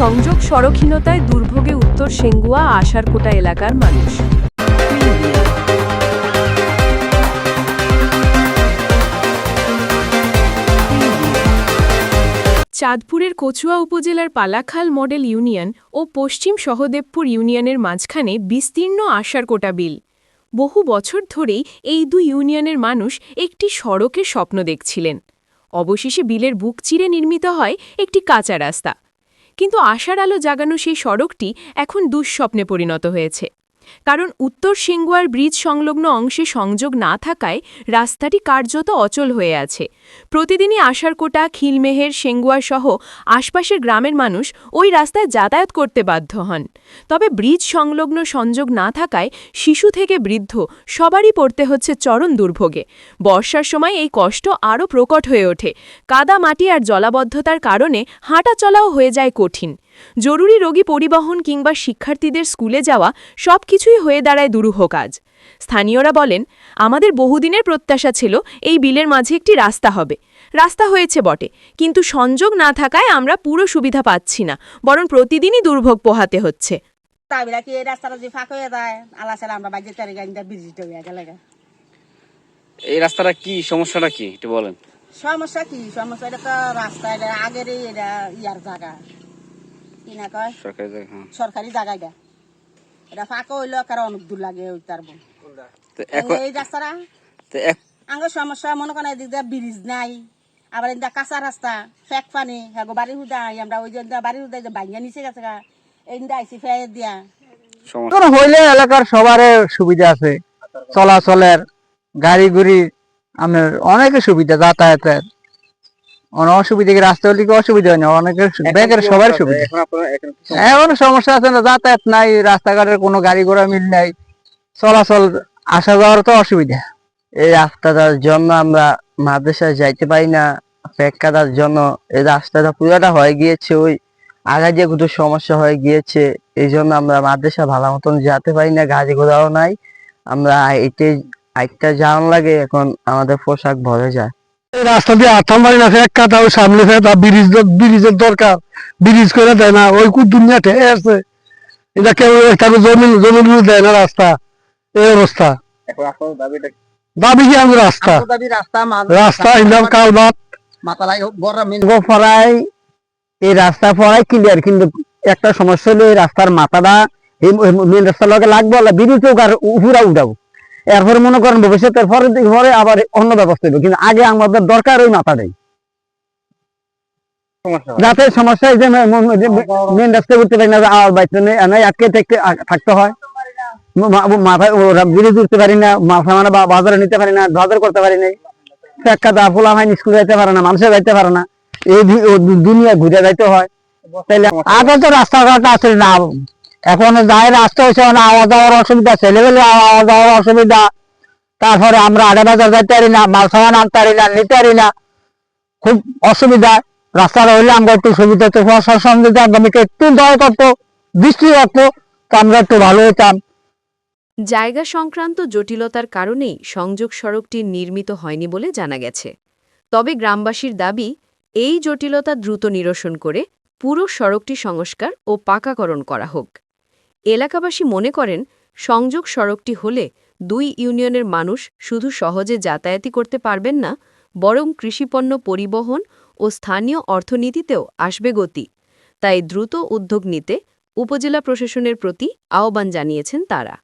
সংযোগ সড়কহীনতায় দুর্ভোগে উত্তর সেঙ্গুয়া আশারকোটা এলাকার মানুষ। চাঁদপুরের কচুয়া উপজেলার পালাখাল মডেল ইউনিয়ন ও পশ্চিম সহদেবপুর ইউনিয়নের মাঝখানে বিস্তীর্ণ আশারকোটা বিল। বহু বছর ধরেই এই দুই ইউনিয়নের মানুষ একটি সড়কের স্বপ্ন দেখছিলেন। অবশেষে বিলের বুক চিরে নির্মিত হয় একটি কাঁচা রাস্তা। কিন্তু আশার আলো জাগানো সেই সড়কটি এখন দুঃস্বপ্নে পরিণত হয়েছে। কারণ উত্তর সিঙ্গুয়ার ব্রিজ সংলগ্ন অংশে সংযোগ না থাকায় রাস্তাটি কার্যত অচল হয়ে আছে। প্রতিদিনই আশারকোটা খিলমেহের সহ আশপাশের গ্রামের মানুষ ওই রাস্তায় যাতায়াত করতে বাধ্য হন। তবে ব্রিজ সংলগ্ন সংযোগ না থাকায় শিশু থেকে বৃদ্ধ সবারই পড়তে হচ্ছে চরম দুর্ভোগে। বর্ষার সময় এই কষ্ট আরও প্রকট হয়ে ওঠে। কাদা মাটি আর জলাবদ্ধতার কারণে হাঁটা চলাও হয়ে যায় কঠিন। জরুরি রোগী পরিবহন কিংবা শিক্ষার্থীদের স্কুলে যাওয়া সব কিছুই হয়ে দাঁড়ায় দুরূহ কাজ। স্থানীয়রা বলেন আমাদের বহুদিনের প্রত্যাশা ছিল এই বিলের মাঝে একটি রাস্তা হবে। রাস্তা হয়েছে বটে কিন্তু সংযোগ না থাকায় আমরা পুরো সুবিধা পাচ্ছি না বরং প্রতিদিনই দুর্ভোগ পোহাতে হচ্ছে। কি এই রাস্তাটা যে ফাঁক হয়ে যায়? আল্লাহ সালা আমরা বাজে তারিখ আইন বিজিট হয়ে গেলে এই রাস্তাটা কি? সমস্যাটা কি? একটু বলেন। সমস্যা কি? সমস্যা এটা তো রাস্তা এটা আগের এটা ইয়ার জায়গা। কয় সরকারি জায়গা হ্যাঁ। এটা ফাঁকা হইল কারণ অনেক দূর লাগে ওই তার এই রাস্তাটা? তো সমস্যা মনে করেন এদিক দিয়ে ব্রিজ নাই। আবার এদিকে কাঁচা রাস্তা ফেক পানি হ্যাঁ বাড়ি হুদা আই আমরা ওই যে বাড়ি হুদা যে নিচে গেছে গা। এই আইসি ফেয়ে দিয়া। হইলে এলাকার সবার সুবিধা আছে। চলাচলের গাড়ি গুড়ি আপনার অনেক সুবিধা যাতায়াতের। অসুবিধা কি রাস্তা হলে কি অসুবিধা হয় না? অনেকের ব্যাংকের সবার সুবিধা। এখন সমস্যা? আছে না যাতায়াত নাই রাস্তাঘাটের কোনো গাড়ি ঘোড়া মিল নাই চলাচল আসা যাওয়ার তো অসুবিধা। এই রাস্তাটার জন্য আমরা মাদ্রাসায় যাইতে পারি না পেক্কাটার জন্য এই রাস্তাটা পুরোটা হয়ে গিয়েছে ওই আগে যে কত সমস্যা হয়ে গিয়েছে এই জন্য আমরা মাদ্রাসা ভালো মতন যেতে পারি না গাড়ি ঘোড়াও নাই। আমরা এতে আইটা যাওয়ার লাগে এখন আমাদের পোশাক ভরে যায়। রাস্তা দিয়ে আঠাম বাড়ি না এক কাটা ওই সামনে ব্রিজ ব্রিজের দরকার। ব্রিজ করে দেয় না ওই দুনিয়া ঠেয়ে আছে। এটা কেউ একটা জমি জমি দেয় না রাস্তা। এই অবস্থা। এখন আপনার দাবি কি আমি রাস্তা? রাস্তা রাস্তা কালবাত। ফরাই এই রাস্তা ফরাই ক্লিয়ার কিন্তু একটা সমস্যা হলো এই রাস্তার মাথাটা এই মেন রাস্তার লগে লাগবে আর উপরা উঠাবো। এরপরে মনে করেন ভবিষ্যতের পরের দিকে পরে আবার অন্য ব্যবস্থা হবে কিন্তু আগে আমাদের দরকার ওই মাথাটাই যাতে সমস্যা যে মেন রাস্তায় উঠতে পারি না আর বাইতে নেই আটকে থাকতে হয়। উঠতে পারি না মাথা মানে বাজারে নিতে পারি না বাজার করতে পারি না। একটা দা ফোলা হয় স্কুলে যাইতে পারে না মানুষের যাইতে পারে না। এই দুনিয়া ঘুরে যাইতে হয়। তাইলে আগে তো রাস্তাঘাট আছে না এখন যাই রাস্তা হয়েছে আওয়া যাওয়ার অসুবিধা ছেলেবেলে আওয়া যাওয়ার অসুবিধা। তারপরে আমরা আগে বাজার যাইতে পারি না মাল সামান আনতে পারি না, নিতে পারি না। খুব অসুবিধা। রাস্তাটা হইলে আমরা একটু সুবিধা হতো প্রশাসন যদি আগামীকে একটু দয়া করতো, দৃষ্টি রাখতো, তো আমরা একটু ভালো হতাম। জায়গা সংক্রান্ত জটিলতার কারণেই সংযোগ সড়কটি নির্মিত হয়নি বলে জানা গেছে। তবে গ্রামবাসীর দাবি, এই জটিলতা দ্রুত নিরসন করে পুরো সড়কটি সংস্কার ও পাকাকরণ করা হোক। এলাকাবাসী মনে করেন, সংযোগ সড়কটি হলে দুই ইউনিয়নের মানুষ শুধু সহজে যাতায়াতই করতে পারবেন না, বরং কৃষিপণ্য পরিবহন ও স্থানীয় অর্থনীতিতেও আসবে গতি। তাই দ্রুত উদ্যোগ নিতে উপজেলা প্রশাসনের প্রতি আহ্বান জানিয়েছেন তারা।